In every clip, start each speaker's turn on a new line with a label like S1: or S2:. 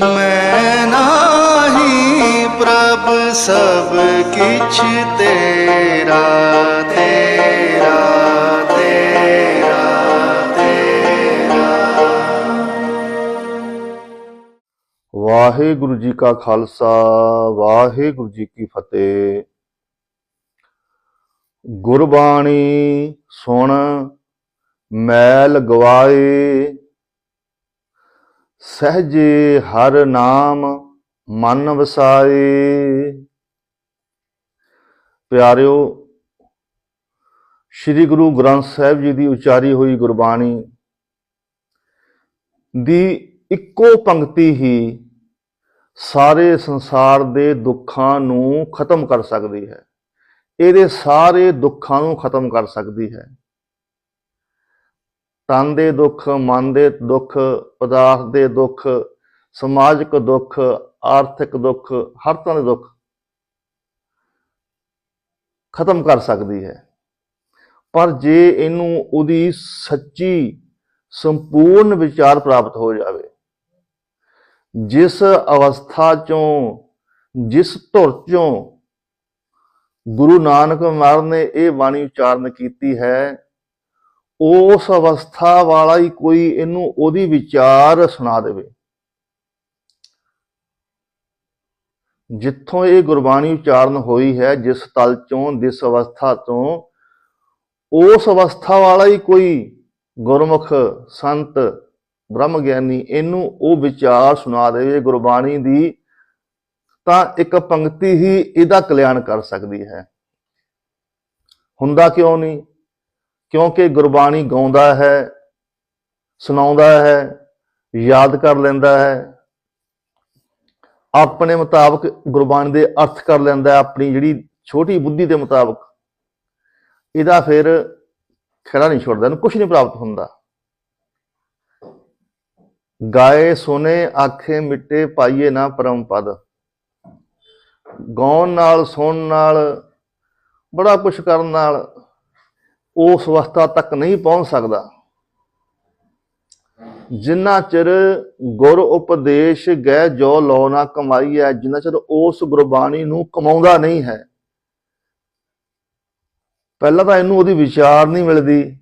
S1: ਮੈਂ ਨਾਹੀ ਪ੍ਰਭ ਸਭ ਕਿਛ ਤੇਰਾ ਤੇਰਾ ਤੇਰਾ ਤੇਰਾ।
S2: ਵਾਹਿਗੁਰੂ ਜੀ ਕਾ ਖਾਲਸਾ, ਵਾਹਿਗੁਰੂ ਜੀ ਕੀ ਫਤਿਹ। ਗੁਰਬਾਣੀ ਸੁਣ, ਮੈਲ ਗਵਾਏ ਸਹਜੇ ਹਰ ਨਾਮ ਮਨ ਵਸਾਏ। ਪਿਆਰਿਓ, ਸ੍ਰੀ ਗੁਰੂ ਗ੍ਰੰਥ ਸਾਹਿਬ ਜੀ ਦੀ ਉਚਾਰੀ ਹੋਈ ਗੁਰਬਾਣੀ ਦੀ ਇੱਕੋ ਪੰਕਤੀ ਹੀ ਸਾਰੇ ਸੰਸਾਰ ਦੇ ਦੁੱਖਾਂ ਨੂੰ ਖਤਮ ਕਰ ਸਕਦੀ ਹੈ। ਇਹਦੇ ਸਾਰੇ ਦੁੱਖਾਂ ਨੂੰ ਖਤਮ ਕਰ ਸਕਦੀ ਹੈ। ਤਨ ਦੇ ਦੁੱਖ, ਮਨ ਦੇ ਦੁੱਖ, ਪਦਾਰਥ ਦੇ ਦੁੱਖ, ਸਮਾਜਿਕ ਦੁੱਖ, ਆਰਥਿਕ ਦੁੱਖ, ਹਰ ਤਰ੍ਹਾਂ ਦੇ ਦੁੱਖ ਖਤਮ ਕਰ ਸਕਦੀ ਹੈ। ਪਰ ਜੇ ਇਹਨੂੰ ਉਹਦੀ ਸੱਚੀ, ਸੰਪੂਰਨ ਵਿਚਾਰ ਪ੍ਰਾਪਤ ਹੋ ਜਾਵੇ, ਜਿਸ ਅਵਸਥਾ ਚੋਂ, ਜਿਸ ਧੁਰ ਚੋਂ ਗੁਰੂ ਨਾਨਕ ਮਹਾਰਾਜ ਨੇ ਇਹ ਬਾਣੀ ਉਚਾਰਨ ਕੀਤੀ ਹੈ ਉਸ ਅਵਸਥਾ ਵਾਲਾ ਹੀ ਕੋਈ ਇਹਨੂੰ ਉਹਦੀ ਵਿਚਾਰ ਸੁਣਾ ਦੇਵੇ। ਜਿੱਥੋਂ ਇਹ ਗੁਰਬਾਣੀ ਉਚਾਰਨ ਹੋਈ ਹੈ, ਜਿਸ ਤਲ ਚੋਂ, ਜਿਸ ਅਵਸਥਾ ਤੋਂ ਉਸ ਅਵਸਥਾ ਵਾਲਾ ਹੀ ਕੋਈ ਗੁਰਮੁਖ, ਸੰਤ ਬ੍ਰਹਮ ਗਿਆਨੀ ਇਹਨੂੰ ਉਹ ਵਿਚਾਰ ਸੁਣਾ ਦੇਵੇ ਗੁਰਬਾਣੀ ਦੀ, ਤਾਂ ਇੱਕ ਪੰਕਤੀ ਹੀ ਇਹਦਾ ਕਲਿਆਣ ਕਰ ਸਕਦੀ ਹੈ। ਹੁੰਦਾ ਕਿਉਂ ਨਹੀਂ? ਕਿਉਂਕਿ ਗੁਰਬਾਣੀ ਗਾਉਂਦਾ ਹੈ, ਸੁਣਾਉਂਦਾ ਹੈ, ਯਾਦ ਕਰ ਲੈਂਦਾ ਹੈ। ਆਪਣੇ ਮੁਤਾਬਕ ਗੁਰਬਾਣੀ ਦੇ ਅਰਥ ਕਰ ਲੈਂਦਾ ਆਪਣੀ ਜਿਹੜੀ ਛੋਟੀ ਬੁੱਧੀ ਦੇ ਮੁਤਾਬਕ। ਇਹਦਾ ਫਿਰ ਖੜਾ ਨਹੀਂ ਛੁੱਟਦਾ, ਇਹਨੂੰ ਕੁਝ ਨਹੀਂ ਪ੍ਰਾਪਤ ਹੁੰਦਾ। ਗਾਏ ਸੋਨੇ ਆਖੇ ਮਿੱਟੇ ਪਾਈਏ ਨਾ ਪਰਮ ਪਦ। ਗਾਉਣ ਨਾਲ, ਸੁਣਨ ਨਾਲ, ਬੜਾ ਕੁਝ ਕਰਨ ਨਾਲ ਉਸ ਅਵਸਥਾ ਤੱਕ ਨਹੀਂ ਪਹੁੰਚ ਸਕਦਾ। ਜਿੰਨਾ ਚਿਰ ਗੁਰ ਉਪਦੇਸ਼ ਗਏ ਜੋ ਲੋ ਨਾ ਕਮਾਈ ਹੈ ਜਿੰਨਾ ਚਿਰ ਉਸ ਗੁਰਬਾਣੀ ਨੂੰ ਕਮਾਉਂਦਾ ਨਹੀਂ ਹੈ। ਪਹਿਲਾਂ ਤਾਂ ਇਹਨੂੰ ਉਹਦੀ ਵਿਚਾਰ ਨਹੀਂ ਮਿਲਦੀ।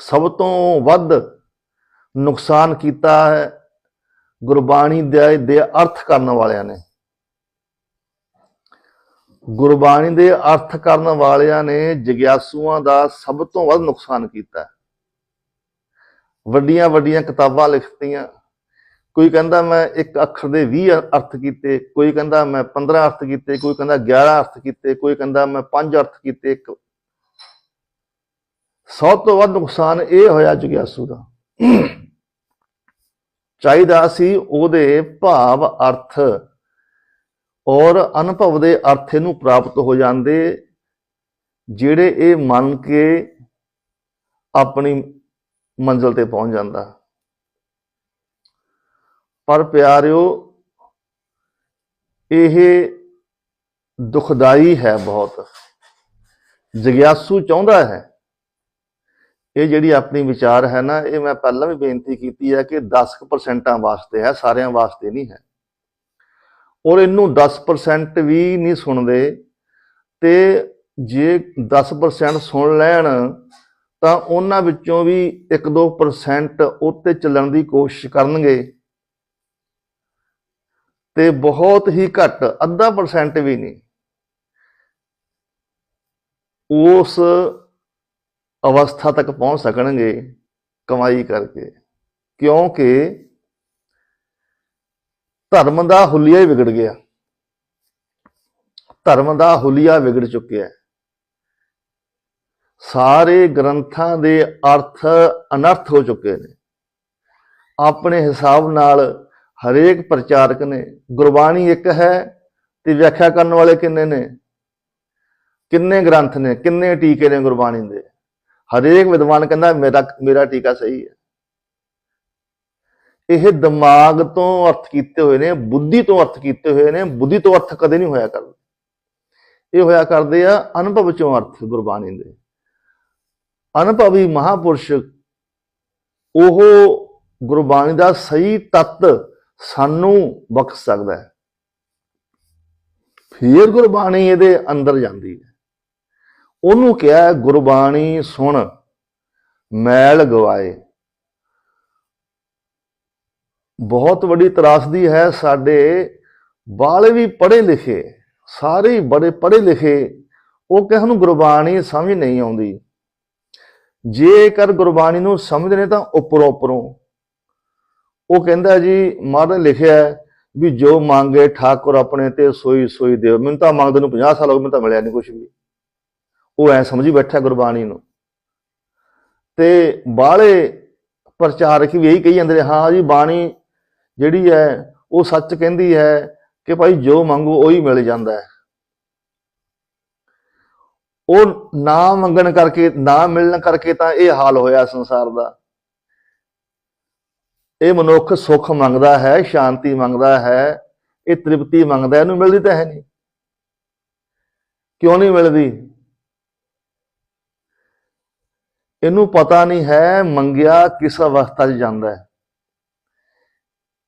S2: ਸਭ ਤੋਂ ਵੱਧ ਨੁਕਸਾਨ ਕੀਤਾ ਹੈ ਗੁਰਬਾਣੀ ਦੇ ਦੇ ਅਰਥ ਕਰਨ ਵਾਲਿਆਂ ਨੇ। ਗੁਰਬਾਣੀ ਦੇ ਅਰਥ ਕਰਨ ਵਾਲਿਆਂ ਨੇ ਜਗਿਆਸੂਆਂ ਦਾ ਸਭ ਤੋਂ ਵੱਧ ਨੁਕਸਾਨ ਕੀਤਾ। ਵੱਡੀਆਂ ਵੱਡੀਆਂ ਕਿਤਾਬਾਂ ਲਿਖਤੀਆਂ। ਕੋਈ ਕਹਿੰਦਾ ਮੈਂ ਇੱਕ ਅੱਖਰ ਦੇ 20 ਅਰਥ ਕੀਤੇ, ਕੋਈ ਕਹਿੰਦਾ ਮੈਂ 15 ਅਰਥ ਕੀਤੇ, ਕੋਈ ਕਹਿੰਦਾ 11 ਅਰਥ ਕੀਤੇ, ਕੋਈ ਕਹਿੰਦਾ ਮੈਂ 5 ਅਰਥ ਕੀਤੇ। ਇੱਕ ਸਭ ਤੋਂ ਵੱਧ ਨੁਕਸਾਨ ਇਹ ਹੋਇਆ ਜਗਿਆਸੂ ਦਾ। ਚਾਹੀਦਾ ਸੀ ਉਹਦੇ ਭਾਵ ਅਰਥ ਔਰ ਅਨੁਭਵ ਦੇ ਅਰਥ ਨੂੰ ਪ੍ਰਾਪਤ ਹੋ ਜਾਂਦੇ ਜਿਹੜੇ ਇਹ ਮੰਨ ਕੇ ਆਪਣੀ ਮੰਜ਼ਲ ਤੇ ਪਹੁੰਚ ਜਾਂਦਾ। ਪਰ ਪਿਆਰਿਓ, ਇਹ ਦੁਖਦਾਈ ਹੈ ਬਹੁਤ। ਜਗਿਆਸੂ ਚਾਹੁੰਦਾ ਹੈ। ਇਹ ਜਿਹੜੀ ਆਪਣੀ ਵਿਚਾਰ ਹੈ ਨਾ, ਇਹ ਮੈਂ ਪਹਿਲਾਂ ਵੀ ਬੇਨਤੀ ਕੀਤੀ ਹੈ ਕਿ 10% ਵਾਸਤੇ ਹੈ, ਸਾਰਿਆਂ ਵਾਸਤੇ ਨਹੀਂ ਹੈ। ਔਰ ਇਹਨੂੰ 10% ਵੀ ਨਹੀਂ ਸੁਣਦੇ ਤੇ ਜੇ 10% ਸੁਣ ਲੈਣ ਤਾਂ ਉਹਨਾਂ ਵਿੱਚੋਂ ਵੀ 1-2% ਉੱਤੇ ਚੱਲਣ ਦੀ ਕੋਸ਼ਿਸ਼ ਕਰਨਗੇ। ਤੇ ਬਹੁਤ ਹੀ ਘੱਟ, ਅੱਧਾ ਪਰਸੈਂਟ ਵੀ ਨਹੀਂ। ਉਸ ਅਵਸਥਾ ਤੱਕ ਪਹੁੰਚ ਸਕਣਗੇ ਕਮਾਈ ਕਰਕੇ। ਕਿਉਂਕਿ ਧਰਮ ਦਾ ਹੁਲੀਆ ਹੀ ਵਿਗੜ ਗਿਆ। ਧਰਮ ਦਾ ਹੁਲੀਆ ਵਿਗੜ ਚੁੱਕਿਆ ਹੈ। ਸਾਰੇ ਗ੍ਰੰਥਾਂ ਦੇ ਅਰਥ ਅਨਰਥ ਹੋ ਚੁੱਕੇ ਨੇ। ਆਪਣੇ ਹਿਸਾਬ ਨਾਲ ਹਰੇਕ ਪ੍ਰਚਾਰਕ ਨੇ, ਗੁਰਬਾਣੀ ਇੱਕ ਹੈ ਤੇ ਵਿਆਖਿਆ ਕਰਨ ਵਾਲੇ ਕਿੰਨੇ ਨੇ? ਕਿੰਨੇ ਗ੍ਰੰਥ ਨੇ? ਕਿੰਨੇ ਟੀਕੇ ਨੇ ਗੁਰਬਾਣੀ ਦੇ? ਹਰੇਕ ਵਿਦਵਾਨ ਕਹਿੰਦਾ, ਮੇਰਾ ਮੇਰਾ ਟੀਕਾ ਸਹੀ ਹੈ। ਇਹ ਦਿਮਾਗ ਤੋਂ ਅਰਥ ਕੀਤੇ ਹੋਏ ਨੇ, ਬੁੱਧੀ ਤੋਂ ਅਰਥ ਕੀਤੇ ਹੋਏ ਨੇ, ਬੁੱਧੀ ਤੋਂ ਅਰਥ ਕਦੇ ਨਹੀਂ ਹੋਇਆ ਕਰਦੇ। ਇਹ ਹੋਇਆ ਕਰਦੇ ਆ ਅਨੁਭਵ ਚੋਂ ਅਰਥ ਗੁਰਬਾਣੀ ਦੇ। ਅਨੁਭਵੀ ਮਹਾਪੁਰਸ਼ ਉਹ ਗੁਰਬਾਣੀ ਦਾ ਸਹੀ ਤੱਤ ਸਾਨੂੰ ਬਖਸ਼ ਸਕਦਾ ਹੈ। ਫਿਰ ਗੁਰਬਾਣੀ ਇਹਦੇ ਅੰਦਰ ਜਾਂਦੀ ਹੈ। ਉਹਨੂੰ ਕਿਹਾ ਗੁਰਬਾਣੀ ਸੁਣ, ਮੈਲ ਗਵਾਏ। ਬਹੁਤ ਵੱਡੀ ਤਰਾਸਦੀ ਹੈ ਸਾਡੇ ਬਾਲੇ ਵੀ ਪੜ੍ਹੇ ਲਿਖੇ, ਸਾਰੇ ਹੀ ਬੜੇ ਪੜ੍ਹੇ ਲਿਖੇ, ਉਹ ਕਿਸੇ ਨੂੰ ਗੁਰਬਾਣੀ ਸਮਝ ਨਹੀਂ ਆਉਂਦੀ। ਜੇਕਰ ਗੁਰਬਾਣੀ ਨੂੰ ਸਮਝਦੇ ਨੇ ਤਾਂ ਉੱਪਰੋਂ ਉੱਪਰੋਂ। ਉਹ ਕਹਿੰਦਾ ਜੀ ਮਹਾਰਾਜ ਲਿਖਿਆ ਵੀ ਜੋ ਮੰਗੇ ਠਾਕੁਰ ਆਪਣੇ ਤੇ ਸੋਈ ਸੋਈ ਦਿਓ। ਮੈਨੂੰ ਤਾਂ ਮੰਗਦੇ ਨੂੰ 50 ਸਾਲ ਹੋ ਗਏ, ਮੈਨੂੰ ਤਾਂ ਮਿਲਿਆ ਨਹੀਂ ਕੁਝ ਵੀ। ਉਹ ਐ ਸਮਝੀ ਬੈਠਾ ਗੁਰਬਾਣੀ ਨੂੰ। ਤੇ ਬਾਹਲੇ ਪ੍ਰਚਾਰਕ ਵੀ ਇਹੀ ਕਹੀ ਜਾਂਦੇ ਨੇ, ਹਾਂ ਜੀ, ਬਾਣੀ ਜਿਹੜੀ ਹੈ, ਉਹ ਸੱਚ ਕਹਿੰਦੀ ਹੈ ਕਿ ਭਾਈ ਜੋ ਮੰਗੋ ਉਹੀ ਮਿਲ ਜਾਂਦਾ ਹੈ। ਉਹ ਨਾ ਮੰਗਣ ਕਰਕੇ, ਨਾ ਮਿਲਣ ਕਰਕੇ ਤਾਂ ਇਹ ਹਾਲ ਹੋਇਆ ਸੰਸਾਰ ਦਾ। ਇਹ ਮਨੁੱਖ ਸੁੱਖ ਮੰਗਦਾ ਹੈ, ਸ਼ਾਂਤੀ ਮੰਗਦਾ ਹੈ, ਇਹ ਤ੍ਰਿਪਤੀ ਮੰਗਦਾ ਇਹਨੂੰ ਮਿਲਦੀ ਤਾਂ ਹੈ ਨਹੀਂ। ਕਿਉਂ ਨਹੀਂ ਮਿਲਦੀ? ਇਹਨੂੰ ਪਤਾ ਨਹੀਂ ਹੈ, ਮੰਗਿਆ ਕਿਸ ਅਵਸਥਾ 'ਚ ਜਾਂਦਾ ਹੈ।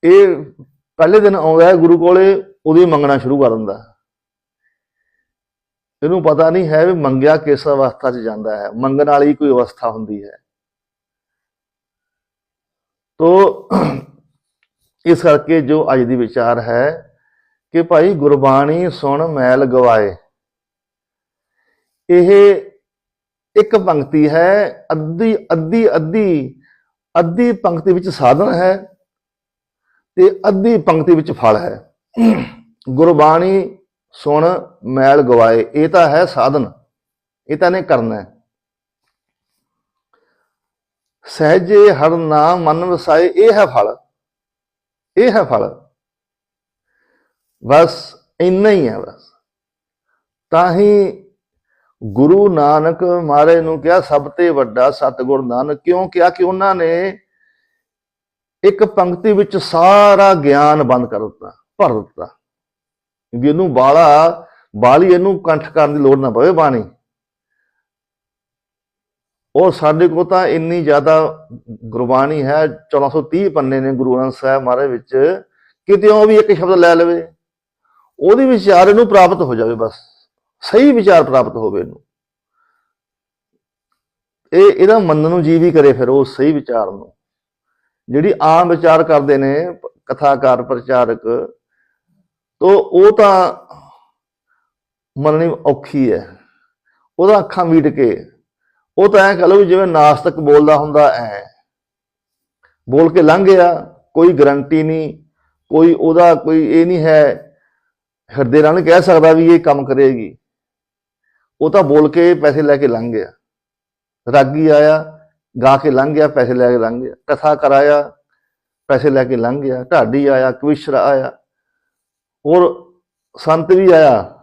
S2: ਇਹ ਪਹਿਲੇ ਦਿਨ ਆਉਂਦਾ ਹੈ ਗੁਰੂ ਕੋਲੇ, ਉਹਦੀ ਮੰਗਣਾ ਸ਼ੁਰੂ ਕਰ ਦਿੰਦਾ ਇਹਨੂੰ ਪਤਾ ਨਹੀਂ ਹੈ ਵੀ ਮੰਗਿਆ ਕਿਸ ਅਵਸਥਾ 'ਚ ਜਾਂਦਾ ਹੈ। ਮੰਗਣ ਵਾਲੀ ਕੋਈ ਅਵਸਥਾ ਹੁੰਦੀ ਹੈ। ਤੋ ਇਸ ਕਰਕੇ ਜੋ ਅੱਜ ਦੀ ਵਿਚਾਰ ਹੈ ਕਿ ਭਾਈ ਗੁਰਬਾਣੀ ਸੁਣ, ਮੈਲ ਗਵਾਏ। ਇਹ ਇੱਕ ਪੰਕਤੀ ਹੈ, ਅੱਧੀ ਅੱਧੀ ਅੱਧੀ ਅੱਧੀ ਪੰਕਤੀ ਵਿੱਚ ਸਾਧਨ ਹੈ। ਤੇ ਅੱਧੀ ਪੰਕਤੀ ਵਿੱਚ ਫਲ ਹੈ। ਗੁਰਬਾਣੀ ਸੁਣ, ਮੈਲ ਗਵਾਏ, ਇਹ ਤਾਂ ਹੈ ਸਾਧਨ। ਇਹ ਤਾਂ ਨੇ ਕਰਨਾ ਹੈ। ਸਹਿਜੇ ਹਰ ਨਾਮ ਮਨ ਵਸਾਏ, ਇਹ ਹੈ ਫਲ। ਇਹ ਹੈ ਫਲ। ਬਸ ਇੰਨਾ ਹੀ ਹੈ ਬਸ। ਤਾਂ ਹੀ ਗੁਰੂ ਨਾਨਕ ਮਹਾਰਾਜ ਨੂੰ ਕਿਹਾ, ਸਭ ਤੇ ਵੱਡਾ ਸਤਿਗੁਰ ਨਾਨਕ, ਕਿਉਂ ਕਿਹਾ ਕਿ ਉਹਨਾਂ ਨੇ ਇੱਕ ਪੰਕਤੀ ਵਿੱਚ ਸਾਰਾ ਗਿਆਨ ਬੰਦ ਕਰ ਦਿੱਤਾ, ਭਰ ਦਿੱਤਾ। ਵੀ ਇਹਨੂੰ ਬਾਲਾ ਬਾਲੀ ਇਹਨੂੰ ਕੰਠ ਕਰਨ ਦੀ ਲੋੜ ਨਾ ਪਵੇ ਬਾਣੀ। ਔਰ ਸਾਡੇ ਕੋਲ ਤਾਂ ਇੰਨੀ ਜ਼ਿਆਦਾ ਗੁਰਬਾਣੀ ਹੈ 1430 ਪੰਨੇ ਨੇ ਗੁਰੂ ਗ੍ਰੰਥ ਸਾਹਿਬ ਮਹਾਰਾਜ ਵਿੱਚ, ਕਿਤੇ ਉਹ ਵੀ ਇੱਕ ਸ਼ਬਦ ਲੈ ਲਵੇ। ਉਹਦੀ ਵਿਚਾਰ ਇਹਨੂੰ ਪ੍ਰਾਪਤ ਹੋ ਜਾਵੇ ਬਸ। ਸਹੀ ਵਿਚਾਰ ਪ੍ਰਾਪਤ ਹੋਵੇ ਇਹਨੂੰ। ਇਹ, ਇਹਦਾ ਮੰਨਣ ਨੂੰ ਜੀ ਵੀ ਕਰੇ ਫਿਰ ਉਹ ਸਹੀ ਵਿਚਾਰ ਨੂੰ। ਜਿਹੜੀ ਆਮ ਵਿਚਾਰ ਕਰਦੇ ਨੇ, ਕਥਾਕਾਰ, ਪ੍ਰਚਾਰਕ, ਤੋ ਉਹ ਤਾਂ ਮੰਨਣੀ ਔਖੀ ਹੈ। ਉਹਦਾ ਅੱਖਾਂ ਮੀਟ ਕੇ, ਉਹ ਤਾਂ ਐ ਕਹ ਲਓ ਵੀ ਜਿਵੇਂ ਨਾਸਤਕ ਬੋਲਦਾ ਹੁੰਦਾ ਐ। ਬੋਲ ਕੇ ਲੰਘ ਗਿਆ, ਕੋਈ ਗਰੰਟੀ ਨਹੀਂ, ਕੋਈ ਉਹਦਾ ਕੋਈ ਇਹ ਨਹੀਂ ਹੈ, ਹਿਰਦੇ ਨਾਲ ਨਹੀਂ ਕਹਿ ਸਕਦਾ ਵੀ ਇਹ ਕੰਮ ਕਰੇਗੀ। ਉਹ ਤਾਂ ਬੋਲ ਕੇ ਪੈਸੇ ਲੈ ਕੇ ਲੰਘ ਗਿਆ। ਰਾਗੀ ਆਇਆ ਗਾ ਕੇ ਲੰਘ ਗਿਆ, ਪੈਸੇ ਲੈ ਕੇ ਲੰਘ ਗਿਆ। ਕਥਾ ਕਰਾਇਆ, ਪੈਸੇ ਲੈ ਕੇ ਲੰਘ ਗਿਆ। ਢਾਡੀ ਆਇਆ, ਕਵਿਸ਼ਰ ਆਇਆ। ਹੋਰ ਸੰਤ ਵੀ ਆਇਆ।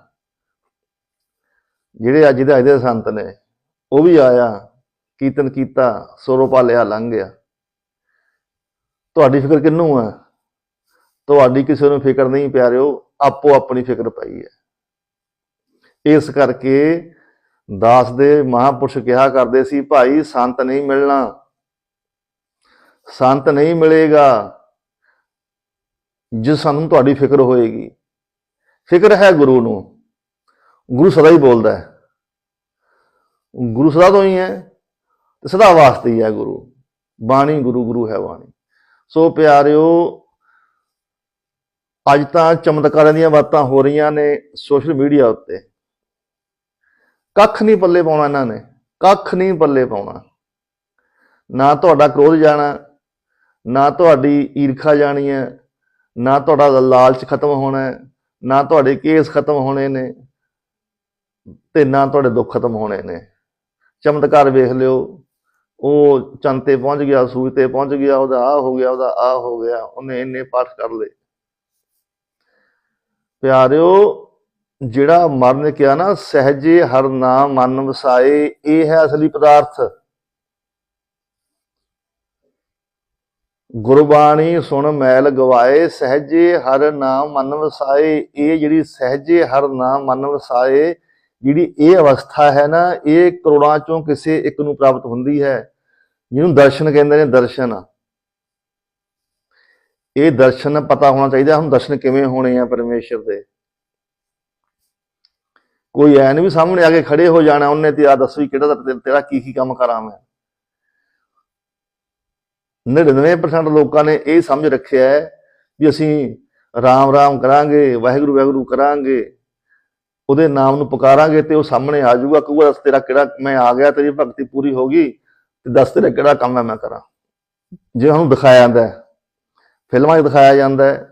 S2: ਜਿਹੜੇ ਅੱਜ ਦੇ ਅੱਜ ਦੇ ਸੰਤ ਨੇ, ਉਹ ਵੀ ਆਇਆ। ਕੀਰਤਨ ਕੀਤਾ, ਸੋਰੋ ਪਾਲਿਆ, ਲੰਘ ਗਿਆ। ਤੁਹਾਡੀ ਫਿਕਰ ਕਿੰਨੂੰ ਆ? ਤੁਹਾਡੀ ਕਿਸੇ ਨੂੰ ਫਿਕਰ ਨਹੀਂ ਪਿਆਰਿਓ, ਆਪੋ ਆਪਣੀ ਫਿਕਰ ਪਈ ਹੈ। ਇਸ ਕਰਕੇ ਦਾਸ ਦੇ ਮਹਾਪੁਰਸ਼ ਕਿਹਾ ਕਰਦੇ ਸੀ, ਭਾਈ, ਸੰਤ ਨਹੀਂ ਮਿਲਣਾ। ਸੰਤ ਨਹੀਂ ਮਿਲੇਗਾ, ਜਿਸ ਸਾਨੂੰ ਤੁਹਾਡੀ ਫਿਕਰ ਹੋਏਗੀ। ਫਿਕਰ ਹੈ ਗੁਰੂ ਨੂੰ। ਗੁਰੂ ਸਦਾ ਹੀ ਬੋਲਦਾ ਹੈ। ਗੁਰੂ ਸਦਾ ਤੋਂ ਹੀ ਹੈ ਤੇ ਸਦਾ ਵਾਸਤੇ ਹੀ ਹੈ ਗੁਰੂ। ਬਾਣੀ ਗੁਰੂ ਗੁਰੂ ਹੈ ਬਾਣੀ। ਸੋ ਪਿਆਰਿਓ, ਅੱਜ ਤਾਂ ਚਮਤਕਾਰਾਂ ਦੀਆਂ ਬਾਤਾਂ ਹੋ ਰਹੀਆਂ ਨੇ ਸੋਸ਼ਲ ਮੀਡੀਆ ਉੱਤੇ। ਕੱਖ ਨਹੀਂ ਪੱਲੇ ਪਾਉਣਾ ਇਹਨਾਂ ਨੇ, ਕੱਖ ਨਹੀਂ ਪੱਲੇ ਪਾਉਣਾ। ਨਾ ਤੁਹਾਡਾ ਕ੍ਰੋਧ ਜਾਣਾ, ਨਾ ਤੁਹਾਡੀ ਈਰਖਾ ਜਾਣੀ ਹੈ, ਨਾ ਤੁਹਾਡਾ ਲਾਲਚ ਖਤਮ ਹੋਣਾ ਹੈ, ਨਾ ਤੁਹਾਡੇ ਕੇਸ ਖਤਮ ਹੋਣੇ ਨੇ ਤੇ ਨਾ ਤੁਹਾਡੇ ਦੁੱਖ ਖਤਮ ਹੋਣੇ ਨੇ। ਚਮਤਕਾਰ ਵੇਖ ਲਿਓ, ਉਹ ਚੰਦ ਤੇ ਪਹੁੰਚ ਗਿਆ, ਸੂਰਜ ਤੇ ਪਹੁੰਚ ਗਿਆ, ਉਹਦਾ ਆ ਹੋ ਗਿਆ, ਉਹਦਾ ਆ ਹੋ ਗਿਆ, ਉਹਨੇ ਇੰਨੇ ਪਾਠ ਕਰ ਲਏ। ਪਿਆਰਿਓ ਜਿਹੜਾ ਮਰਨ ਨੇ ਕਿਹਾ ਨਾ, ਸਹਜੇ ਹਰ ਨਾਮ ਮਨ ਵਸਾਏ, ਇਹ ਹੈ ਅਸਲੀ ਪਦਾਰਥ। ਗੁਰਬਾਣੀ ਸੁਣ ਮੈਲ ਗਵਾਏ, ਸਹਜੇ ਹਰ ਨਾਮ ਮਨ ਵਸਾਏ, ਇਹ ਜਿਹੜੀ ਸਹਜੇ ਹਰ ਨਾਮ ਮਨ ਵਸਾਏ, ਜਿਹੜੀ ਇਹ ਅਵਸਥਾ ਹੈ ਨਾ, ਇਹ ਕਰੋੜਾਂ ਚੋਂ ਕਿਸੇ ਇੱਕ ਨੂੰ ਪ੍ਰਾਪਤ ਹੁੰਦੀ ਹੈ। ਜਿਹਨੂੰ ਦਰਸ਼ਨ ਕਹਿੰਦੇ ਨੇ, ਦਰਸ਼ਨ। ਇਹ ਦਰਸ਼ਨ ਪਤਾ ਹੋਣਾ ਚਾਹੀਦਾ, ਹੁਣ ਦਰਸ਼ਨ ਕਿਵੇਂ ਹੋਣੇ ਆ ਪਰਮੇਸ਼ਰ ਦੇ। ਕੋਈ ਐ ਨਹੀਂ ਵੀ ਸਾਹਮਣੇ ਆ ਕੇ ਖੜੇ ਹੋ ਜਾਣਾ ਉਹਨੇ ਤੇ ਆ ਦੱਸ ਵੀ ਕਿਹੜਾ ਤੇਰਾ ਕੀ ਕੀ ਕੰਮ ਕਰਾਂ ਮੈਂ। 99% ਲੋਕਾਂ ਨੇ ਇਹ ਸਮਝ ਰੱਖਿਆ ਹੈ ਵੀ ਅਸੀਂ ਰਾਮ ਰਾਮ ਕਰਾਂਗੇ, ਵਾਹਿਗੁਰੂ ਵਾਹਿਗੁਰੂ ਕਰਾਂਗੇ, ਉਹਦੇ ਨਾਮ ਨੂੰ ਪੁਕਾਰਾਂਗੇ ਤੇ ਉਹ ਸਾਹਮਣੇ ਆ ਜਾਊਗਾ, ਕਹੂਗਾ ਤੇਰਾ ਕਿਹੜਾ ਮੈਂ ਆ ਗਿਆ, ਤੇਰੀ ਭਗਤੀ ਪੂਰੀ ਹੋ ਗਈ ਤੇ ਦੱਸ ਤੇਰਾ ਕਿਹੜਾ ਕੰਮ ਹੈ ਮੈਂ ਕਰਾਂ। ਜੇ ਉਹਨੂੰ ਦਿਖਾਇਆ ਜਾਂਦਾ ਹੈ, ਫਿਲਮਾਂ 'ਚ ਦਿਖਾਇਆ ਜਾਂਦਾ ਹੈ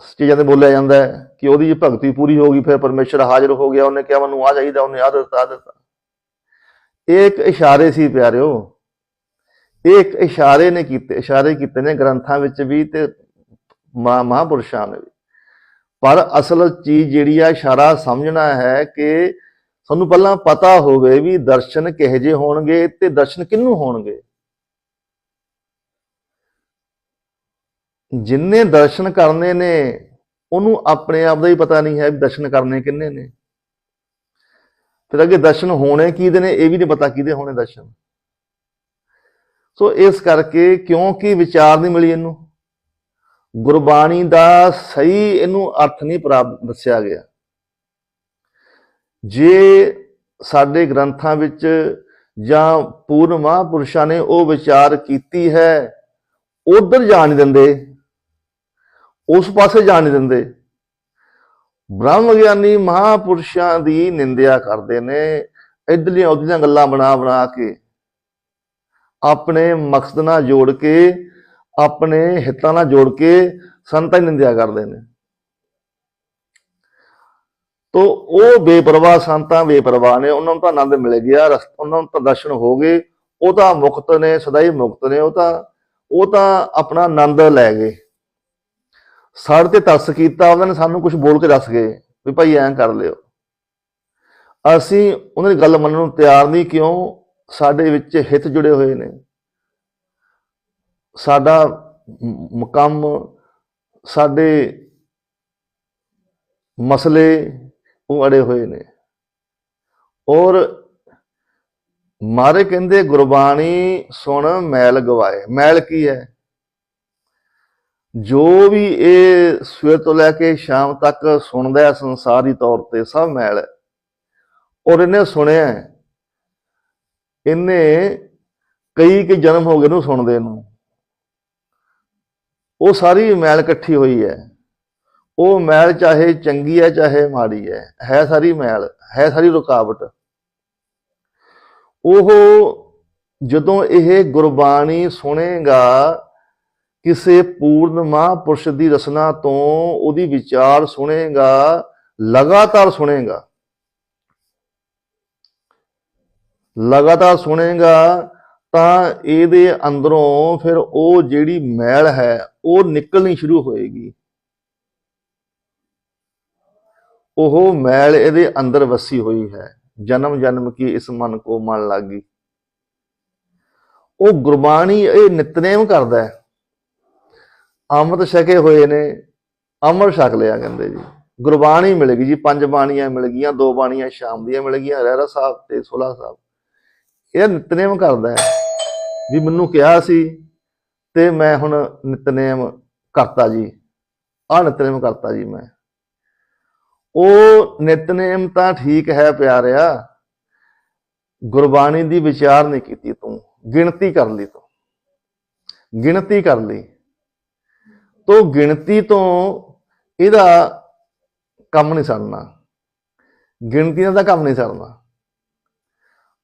S2: ਚੀਜ਼ਾਂ ਤੇ ਬੋਲਿਆ ਜਾਂਦਾ ਹੈ ਕਿ ਉਹਦੀ ਜੇ ਭਗਤੀ ਪੂਰੀ ਹੋ ਗਈ, ਫਿਰ ਪਰਮੇਸ਼ਰ ਹਾਜ਼ਰ ਹੋ ਗਿਆ, ਉਹਨੇ ਕਿਹਾ ਮੈਨੂੰ ਆ ਚਾਹੀਦਾ ਉਹਨੇ ਆ ਦਿੱਤਾ ਦਿੱਤਾ। ਇਹ ਇੱਕ ਇਸ਼ਾਰੇ ਸੀ ਪਿਆਰਿਓ। ਇਹ ਇੱਕ ਇਸ਼ਾਰੇ ਨੇ ਕੀਤੇ, ਇਸ਼ਾਰੇ ਕੀਤੇ ਨੇ ਗ੍ਰੰਥਾਂ ਵਿੱਚ ਵੀ ਤੇ ਮਹਾ- ਮਹਾਂਪੁਰਸ਼ਾਂ ਨੇ ਵੀ। ਪਰ ਅਸਲ ਚੀਜ਼ ਜਿਹੜੀ ਆ, ਇਸ਼ਾਰਾ ਸਮਝਣਾ ਹੈ ਕਿ ਸਾਨੂੰ ਪਹਿਲਾਂ ਪਤਾ ਹੋਵੇ ਵੀ ਦਰਸ਼ਨ ਕਿਹੋ ਜਿਹੇ ਹੋਣਗੇ ਤੇ ਦਰਸ਼ਨ ਕਿਹਨੂੰ ਹੋਣਗੇ। ਜਿੰਨੇ ਦਰਸ਼ਨ ਕਰਨੇ ਨੇ, ਉਹਨੂੰ ਆਪਣੇ ਆਪ ਦਾ ਹੀ ਪਤਾ ਨਹੀਂ ਹੈ ਵੀ ਦਰਸ਼ਨ ਕਰਨੇ ਕਿੰਨੇ ਨੇ। ਫਿਰ ਅੱਗੇ ਦਰਸ਼ਨ ਹੋਣੇ ਕਿਹਦੇ ਨੇ, ਇਹ ਵੀ ਨਹੀਂ ਪਤਾ ਕਿਹਦੇ ਹੋਣੇ ਦਰਸ਼ਨ। ਸੋ ਇਸ ਕਰਕੇ ਕਿਉਂਕਿ ਵਿਚਾਰ ਨਹੀਂ ਮਿਲੀ ਇਹਨੂੰ? ਗੁਰਬਾਣੀ ਦਾ ਸਹੀ ਇਹਨੂੰ ਅਰਥ ਨਹੀਂ ਪ੍ਰਾਪਤ ਦੱਸਿਆ ਗਿਆ। ਜੇ ਸਾਡੇ ਗ੍ਰੰਥਾਂ ਵਿੱਚ ਜਾਂ ਪੂਰਨ ਮਹਾਂਪੁਰਸ਼ਾਂ ਨੇ ਉਹ ਵਿਚਾਰ ਕੀਤੀ ਹੈ, ਉਧਰ ਜਾਣ ਦਿੰਦੇ। ਉਸ ਪਾਸੇ ਜਾਣ ਨਹੀਂ ਦਿੰਦੇ। ਬ੍ਰਹਮ ਗਿਆਨੀ ਮਹਾਪੁਰਸ਼ਾਂ ਦੀ ਨਿੰਦਿਆ ਕਰਦੇ ਨੇ, ਇਧਰਲੀਆਂ ਉਧਰਲੀਆਂ ਗੱਲਾਂ ਬਣਾ ਬਣਾ ਕੇ, ਆਪਣੇ ਮਕਸਦ ਨਾਲ ਜੋੜ ਕੇ, ਆਪਣੇ ਹਿੱਤਾਂ ਨਾਲ ਜੋੜ ਕੇ ਸੰਤਾਂ ਦੀ ਨਿੰਦਿਆ ਕਰਦੇ ਨੇ। ਤੋ ਉਹ ਬੇਪਰਵਾਹ ਸੰਤਾਂ ਬੇਪਰਵਾਹ ਨੇ, ਉਹਨਾਂ ਨੂੰ ਤਾਂ ਆਨੰਦ ਮਿਲ ਗਿਆ, ਰਸ- ਉਹਨਾਂ ਨੂੰ ਤਾਂ ਦਰਸ਼ਨ ਹੋ ਗਏ, ਉਹ ਤਾਂ ਮੁਕਤ ਨੇ ਸਦਾਈ ਮੁਕਤ ਨੇ, ਉਹ ਤਾਂ ਉਹ ਤਾਂ ਆਪਣਾ ਆਨੰਦ ਲੈ ਗਏ। ਸਾਡੇ ਤੇ ਤਰਸ ਕੀਤਾ, ਉਹਨਾਂ ਨੇ ਸਾਨੂੰ ਕੁਝ ਬੋਲ ਕੇ ਦੱਸ ਗਏ ਵੀ ਭਾਈ ਐਂ ਕਰ ਲਿਓ। ਅਸੀਂ ਉਹਨਾਂ ਦੀ ਗੱਲ ਮੰਨਣ ਨੂੰ ਤਿਆਰ ਨਹੀਂ, ਕਿਉਂ? ਸਾਡੇ ਵਿੱਚ ਹਿੱਤ ਜੁੜੇ ਹੋਏ ਨੇ। ਸਾਡਾ ਮ- ਕੰਮ ਸਾਡੇ ਮਸਲੇ ਉਹ ਅੜੇ ਹੋਏ ਨੇ। ਔਰ ਮਾਰੇ ਕਹਿੰਦੇ, ਗੁਰਬਾਣੀ ਸੁਣ, ਮੈਲ ਗਵਾਏ। ਮੈਲ ਕੀ ਹੈ? ਜੋ ਵੀ ਇਹ ਸਵੇਰ ਤੋਂ ਲੈ ਕੇ ਸ਼ਾਮ ਤੱਕ ਸੁਣਦਾ ਹੈ ਸੰਸਾਰੀ ਤੌਰ ਤੇ ਸਭ ਮੈਲ ਹੈ। ਔਰ ਇਹਨੇ ਸੁਣਿਆ ਇਹਨੇ ਕਈ ਕਿ ਜਨਮ ਹੋ ਗਏ ਨੂੰ ਸੁਣਦੇ ਨੂੰ। ਉਹ ਸਾਰੀ ਮੈਲ ਇਕੱਠੀ ਹੋਈ ਹੈ। ਉਹ ਮੈਲ ਚਾਹੇ ਚੰਗੀ ਹੈ, ਚਾਹੇ ਮਾੜੀ ਹੈ ਹੈ ਸਾਰੀ ਮੈਲ, ਹੈ ਸਾਰੀ ਰੁਕਾਵਟ। ਉਹ ਜਦੋਂ ਇਹ ਗੁਰਬਾਣੀ ਸੁਣੇਗਾ ਕਿਸੇ ਪੂਰਨ ਮਹਾਂਪੁਰਸ਼ ਦੀ ਰਸਨਾ ਤੋਂ ਉਹਦੀ ਵਿਚਾਰ ਸੁਣੇਗਾ, ਲਗਾਤਾਰ ਸੁਣੇਗਾ। ਲਗਾਤਾਰ ਸੁਣੇਗਾ ਤਾਂ ਇਹਦੇ ਅੰਦਰੋਂ ਫਿਰ ਉਹ ਜਿਹੜੀ ਮੈਲ ਹੈ, ਉਹ ਨਿਕਲਣੀ ਸ਼ੁਰੂ ਹੋਏਗੀ। ਉਹ ਮੈਲ ਇਹਦੇ ਅੰਦਰ ਵਸੀ ਹੋਈ ਹੈ। ਜਨਮ ਜਨਮ ਕੀ ਇਸ ਮਨ ਕੋ ਮਨ ਲਾਗੀ। ਉਹ ਗੁਰਬਾਣੀ ਇਹ ਨਿਤਨੇਮ ਕਰਦਾ ਹੈ। ਅੰਮ੍ਰਿਤ ਛਕੇ ਹੋਏ ਨੇ, ਅੰਮ੍ਰਿਤ ਛਕ ਲਿਆ ਕਹਿੰਦੇ ਜੀ। ਗੁਰਬਾਣੀ ਮਿਲ ਗਈ ਜੀ, ਪੰਜ ਬਾਣੀਆਂ ਮਿਲ ਗਈਆਂ, ਦੋ ਬਾਣੀਆਂ ਸ਼ਾਮ ਦੀਆਂ ਮਿਲ ਗਈਆਂ, ਰਹਿਰਾ ਸਾਹਿਬ ਤੇ ਸੋਲਾ ਸਾਹਿਬ। ਇਹ ਨਿਤਨੇਮ ਕਰਦਾ ਹੈ। ਵੀ ਮੈਨੂੰ ਕਿਹਾ ਸੀ ਤੇ ਮੈਂ ਹੁਣ ਨਿਤਨੇਮ ਕਰਤਾ ਜੀ। ਆ ਨਿਤਨੇਮ ਕਰਤਾ ਜੀ ਮੈਂ। ਉਹ ਨਿਤਨੇਮ ਤਾਂ ਠੀਕ ਹੈ ਪਿਆਰਿਆ, ਗੁਰਬਾਣੀ ਦੀ ਵਿਚਾਰ ਨਹੀਂ ਕੀਤੀ ਤੂੰ। ਗਿਣਤੀ ਕਰ ਲਈ ਤੂੰ। ਗਿਣਤੀ ਕਰ ਲਈ। ਤੋ ਗਿਣਤੀ ਤੋਂ ਇਹਦਾ ਕੰਮ ਨਹੀਂ ਸਰਨਾ ਗਿਣਤੀ ਦਾ ਕੰਮ ਨਹੀਂ ਸਰਨਾ